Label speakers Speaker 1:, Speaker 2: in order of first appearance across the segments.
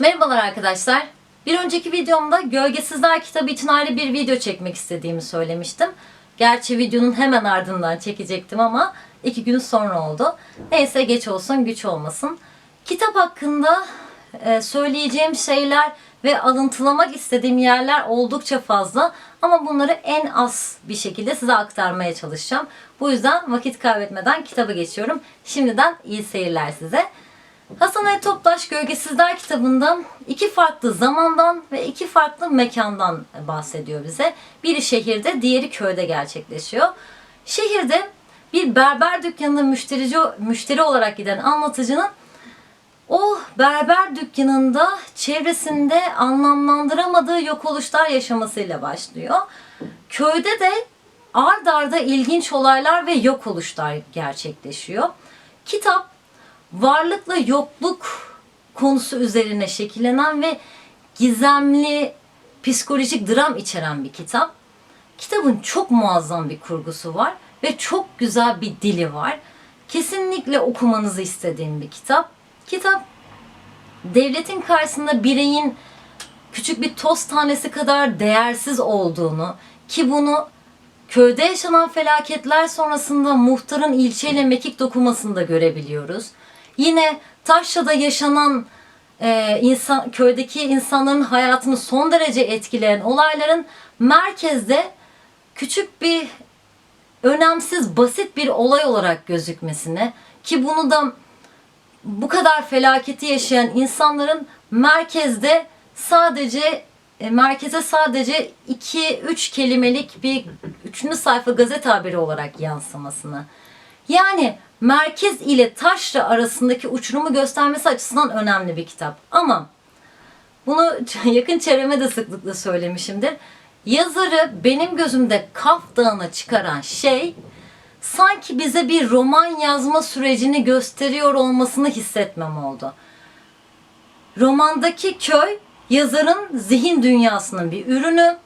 Speaker 1: Merhabalar arkadaşlar. Bir önceki videomda Gölgesizler kitabı için ayrı bir video çekmek istediğimi söylemiştim. Gerçi videonun hemen ardından çekecektim ama iki gün sonra oldu. Neyse geç olsun güç olmasın. Kitap hakkında e, söyleyeceğim şeyler ve alıntılamak istediğim yerler oldukça fazla ama bunları en az bir şekilde size aktarmaya çalışacağım. Bu yüzden vakit kaybetmeden kitaba geçiyorum. Şimdiden iyi seyirler size. Hasan Toptaş Gölgesizler kitabında iki farklı zamandan ve iki farklı mekandan bahsediyor bize. Biri şehirde, diğeri köyde gerçekleşiyor. Şehirde bir berber dükkanında müşterici, müşteri olarak giden anlatıcının o berber dükkanında çevresinde anlamlandıramadığı yok oluşlar yaşamasıyla başlıyor. Köyde de ard arda ilginç olaylar ve yok oluşlar gerçekleşiyor. Kitap varlıkla yokluk konusu üzerine şekillenen ve gizemli psikolojik dram içeren bir kitap. Kitabın çok muazzam bir kurgusu var ve çok güzel bir dili var. Kesinlikle okumanızı istediğim bir kitap. Kitap devletin karşısında bireyin küçük bir toz tanesi kadar değersiz olduğunu ki bunu köyde yaşanan felaketler sonrasında muhtarın ilçeyle mekik dokumasında görebiliyoruz. Yine Taşra'da yaşanan e, insan köydeki insanların hayatını son derece etkileyen olayların merkezde küçük bir önemsiz basit bir olay olarak gözükmesine ki bunu da bu kadar felaketi yaşayan insanların merkezde sadece e, merkeze sadece 2-3 kelimelik bir üçüncü sayfa gazete haberi olarak yansımasını. Yani merkez ile taşra arasındaki uçurumu göstermesi açısından önemli bir kitap. Ama bunu yakın çevreme de sıklıkla söylemişimdir. Yazarı benim gözümde Kaf Dağı'na çıkaran şey sanki bize bir roman yazma sürecini gösteriyor olmasını hissetmem oldu. Romandaki köy yazarın zihin dünyasının bir ürünü.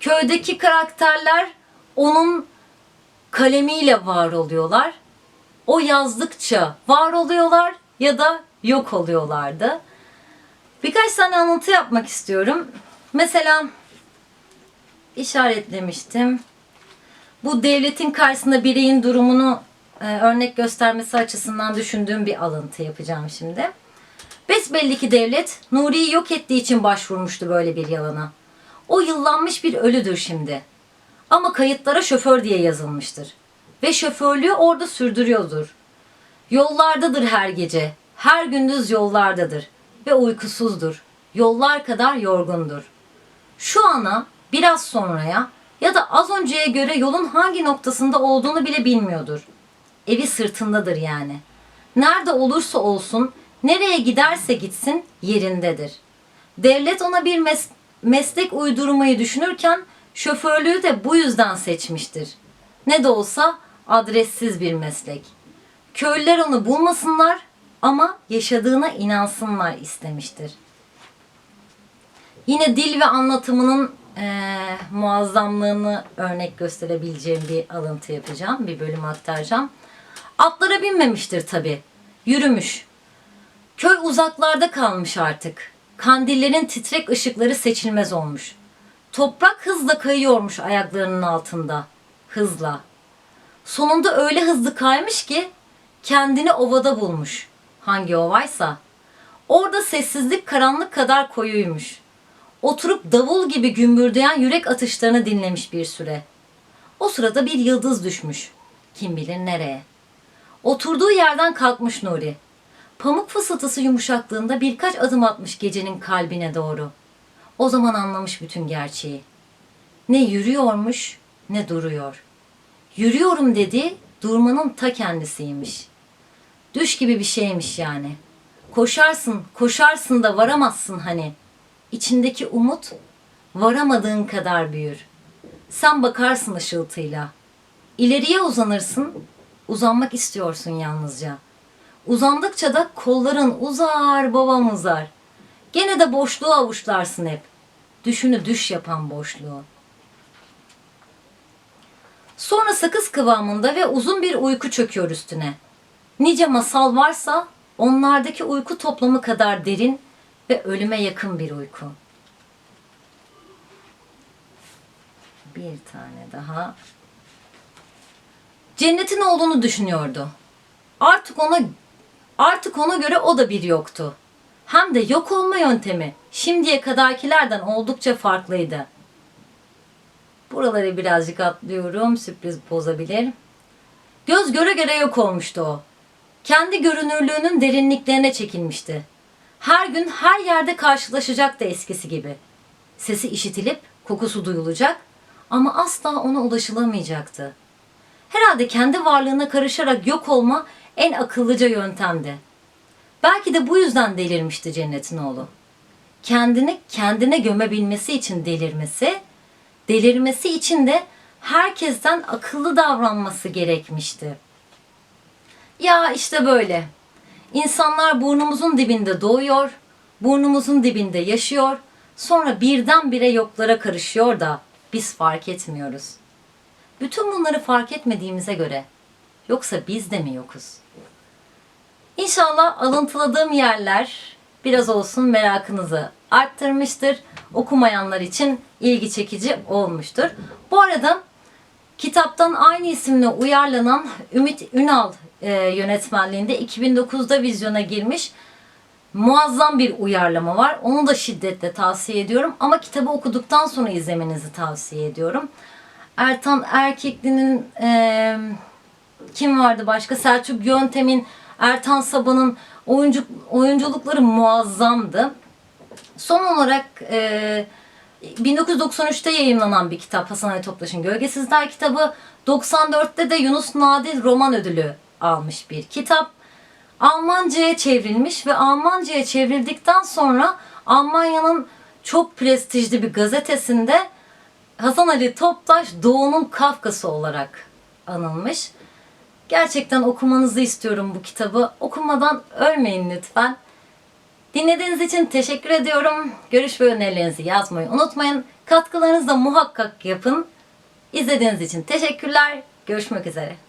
Speaker 1: Köydeki karakterler onun kalemiyle var oluyorlar. O yazdıkça var oluyorlar ya da yok oluyorlardı. Birkaç tane anlatı yapmak istiyorum. Mesela işaretlemiştim. Bu devletin karşısında bireyin durumunu e, örnek göstermesi açısından düşündüğüm bir alıntı yapacağım şimdi. Besbelli ki devlet Nuri'yi yok ettiği için başvurmuştu böyle bir yalana. O yıllanmış bir ölüdür şimdi. Ama kayıtlara şoför diye yazılmıştır. Ve şoförlüğü orada sürdürüyordur. Yollardadır her gece. Her gündüz yollardadır. Ve uykusuzdur. Yollar kadar yorgundur. Şu ana biraz sonraya ya da az önceye göre yolun hangi noktasında olduğunu bile bilmiyordur. Evi sırtındadır yani. Nerede olursa olsun, nereye giderse gitsin yerindedir. Devlet ona bir mes- meslek uydurmayı düşünürken şoförlüğü de bu yüzden seçmiştir. Ne de olsa adressiz bir meslek. Köylüler onu bulmasınlar ama yaşadığına inansınlar istemiştir. Yine dil ve anlatımının eee, muazzamlığını örnek gösterebileceğim bir alıntı yapacağım. Bir bölüm aktaracağım. Atlara binmemiştir tabi. Yürümüş. Köy uzaklarda kalmış artık. Kandillerin titrek ışıkları seçilmez olmuş. Toprak hızla kayıyormuş ayaklarının altında. Hızla. Sonunda öyle hızlı kaymış ki kendini ovada bulmuş. Hangi ovaysa. Orada sessizlik karanlık kadar koyuymuş. Oturup davul gibi gümbürdeyen yürek atışlarını dinlemiş bir süre. O sırada bir yıldız düşmüş. Kim bilir nereye. Oturduğu yerden kalkmış Nuri. Pamuk fısıltısı yumuşaklığında birkaç adım atmış gecenin kalbine doğru. O zaman anlamış bütün gerçeği. Ne yürüyormuş ne duruyor. Yürüyorum dedi, durmanın ta kendisiymiş. Düş gibi bir şeymiş yani. Koşarsın, koşarsın da varamazsın hani. İçindeki umut varamadığın kadar büyür. Sen bakarsın ışıltıyla. İleriye uzanırsın, uzanmak istiyorsun yalnızca. Uzandıkça da kolların uzar babam uzar. Gene de boşluğu avuçlarsın hep. Düşünü düş yapan boşluğu. Sonra sakız kıvamında ve uzun bir uyku çöküyor üstüne. Nice masal varsa onlardaki uyku toplamı kadar derin ve ölüme yakın bir uyku. Bir tane daha. Cennetin olduğunu düşünüyordu. Artık ona artık ona göre o da bir yoktu. Hem de yok olma yöntemi şimdiye kadarkilerden oldukça farklıydı. Buraları birazcık atlıyorum. Sürpriz bozabilir. Göz göre göre yok olmuştu o. Kendi görünürlüğünün derinliklerine çekilmişti. Her gün her yerde karşılaşacaktı eskisi gibi. Sesi işitilip kokusu duyulacak ama asla ona ulaşılamayacaktı. Herhalde kendi varlığına karışarak yok olma en akıllıca yöntemdi. Belki de bu yüzden delirmişti cennetin oğlu. Kendini kendine gömebilmesi için delirmesi, delirmesi için de herkesten akıllı davranması gerekmişti. Ya işte böyle. İnsanlar burnumuzun dibinde doğuyor, burnumuzun dibinde yaşıyor, sonra birdenbire yoklara karışıyor da biz fark etmiyoruz. Bütün bunları fark etmediğimize göre yoksa biz de mi yokuz? İnşallah alıntıladığım yerler biraz olsun merakınızı arttırmıştır. Okumayanlar için ilgi çekici olmuştur. Bu arada kitaptan aynı isimle uyarlanan Ümit Ünal e, yönetmenliğinde 2009'da vizyona girmiş muazzam bir uyarlama var. Onu da şiddetle tavsiye ediyorum ama kitabı okuduktan sonra izlemenizi tavsiye ediyorum. Ertan Erkekli'nin e, kim vardı başka? Selçuk Yöntem'in, Ertan Sabah'ın oyuncu, oyunculukları muazzamdı. Son olarak e, 1993'te yayınlanan bir kitap Hasan Ali Toplaş'ın Gölgesizler kitabı. 94'te de Yunus Nadir roman ödülü almış bir kitap. Almanca'ya çevrilmiş ve Almanca'ya çevrildikten sonra Almanya'nın çok prestijli bir gazetesinde Hasan Ali Toptaş Doğu'nun Kafkası olarak anılmış. Gerçekten okumanızı istiyorum bu kitabı. Okumadan ölmeyin lütfen. Dinlediğiniz için teşekkür ediyorum. Görüş ve önerilerinizi yazmayı unutmayın. Katkılarınızı da muhakkak yapın. İzlediğiniz için teşekkürler. Görüşmek üzere.